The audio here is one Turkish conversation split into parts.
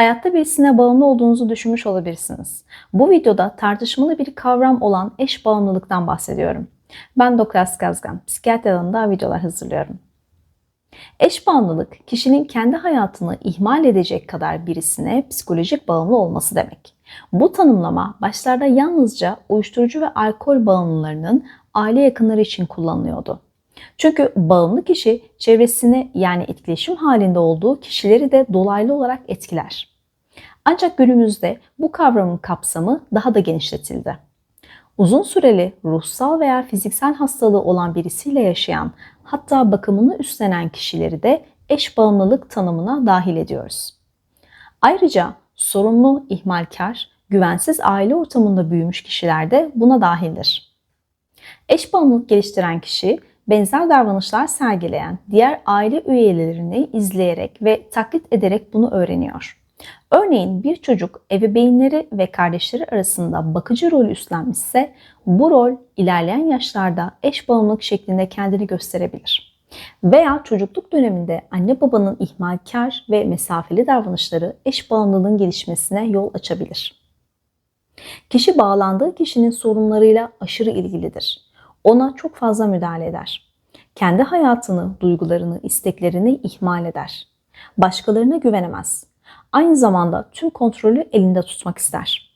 Hayatta birisine bağımlı olduğunuzu düşünmüş olabilirsiniz. Bu videoda tartışmalı bir kavram olan eş bağımlılıktan bahsediyorum. Ben Dr. Kazgan, psikiyatri alanında videolar hazırlıyorum. Eş bağımlılık, kişinin kendi hayatını ihmal edecek kadar birisine psikolojik bağımlı olması demek. Bu tanımlama başlarda yalnızca uyuşturucu ve alkol bağımlılarının aile yakınları için kullanılıyordu. Çünkü bağımlı kişi çevresini yani etkileşim halinde olduğu kişileri de dolaylı olarak etkiler. Ancak günümüzde bu kavramın kapsamı daha da genişletildi. Uzun süreli ruhsal veya fiziksel hastalığı olan birisiyle yaşayan hatta bakımını üstlenen kişileri de eş bağımlılık tanımına dahil ediyoruz. Ayrıca sorunlu, ihmalkar, güvensiz aile ortamında büyümüş kişiler de buna dahildir. Eş bağımlılık geliştiren kişi benzer davranışlar sergileyen diğer aile üyelerini izleyerek ve taklit ederek bunu öğreniyor. Örneğin bir çocuk ebeveynleri ve kardeşleri arasında bakıcı rolü üstlenmişse bu rol ilerleyen yaşlarda eş bağımlılık şeklinde kendini gösterebilir. Veya çocukluk döneminde anne babanın ihmalkar ve mesafeli davranışları eş bağımlılığın gelişmesine yol açabilir. Kişi bağlandığı kişinin sorunlarıyla aşırı ilgilidir. Ona çok fazla müdahale eder. Kendi hayatını, duygularını, isteklerini ihmal eder. Başkalarına güvenemez Aynı zamanda tüm kontrolü elinde tutmak ister.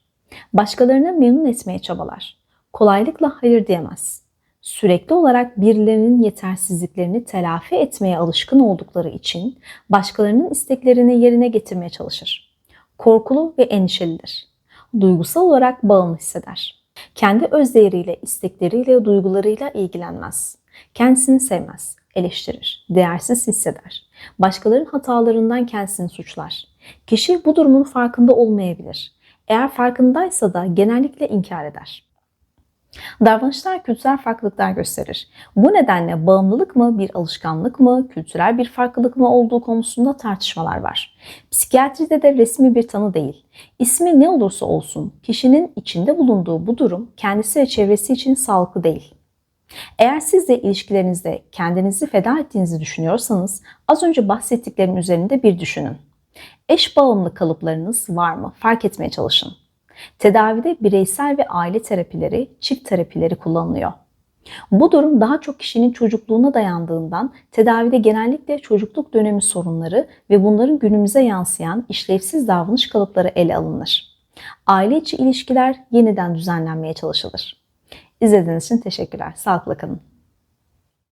Başkalarını memnun etmeye çabalar. Kolaylıkla hayır diyemez. Sürekli olarak birilerinin yetersizliklerini telafi etmeye alışkın oldukları için başkalarının isteklerini yerine getirmeye çalışır. Korkulu ve endişelidir. Duygusal olarak bağımlı hisseder. Kendi özdeğeriyle, istekleriyle, duygularıyla ilgilenmez. Kendisini sevmez, eleştirir, değersiz hisseder. Başkalarının hatalarından kendisini suçlar Kişi bu durumun farkında olmayabilir. Eğer farkındaysa da genellikle inkar eder. Davranışlar kültürel farklılıklar gösterir. Bu nedenle bağımlılık mı, bir alışkanlık mı, kültürel bir farklılık mı olduğu konusunda tartışmalar var. Psikiyatride de resmi bir tanı değil. İsmi ne olursa olsun kişinin içinde bulunduğu bu durum kendisi ve çevresi için sağlıklı değil. Eğer siz de ilişkilerinizde kendinizi feda ettiğinizi düşünüyorsanız az önce bahsettiklerim üzerinde bir düşünün. Eş bağımlı kalıplarınız var mı? Fark etmeye çalışın. Tedavide bireysel ve aile terapileri, çift terapileri kullanılıyor. Bu durum daha çok kişinin çocukluğuna dayandığından tedavide genellikle çocukluk dönemi sorunları ve bunların günümüze yansıyan işlevsiz davranış kalıpları ele alınır. Aile içi ilişkiler yeniden düzenlenmeye çalışılır. İzlediğiniz için teşekkürler. Sağlıkla kalın.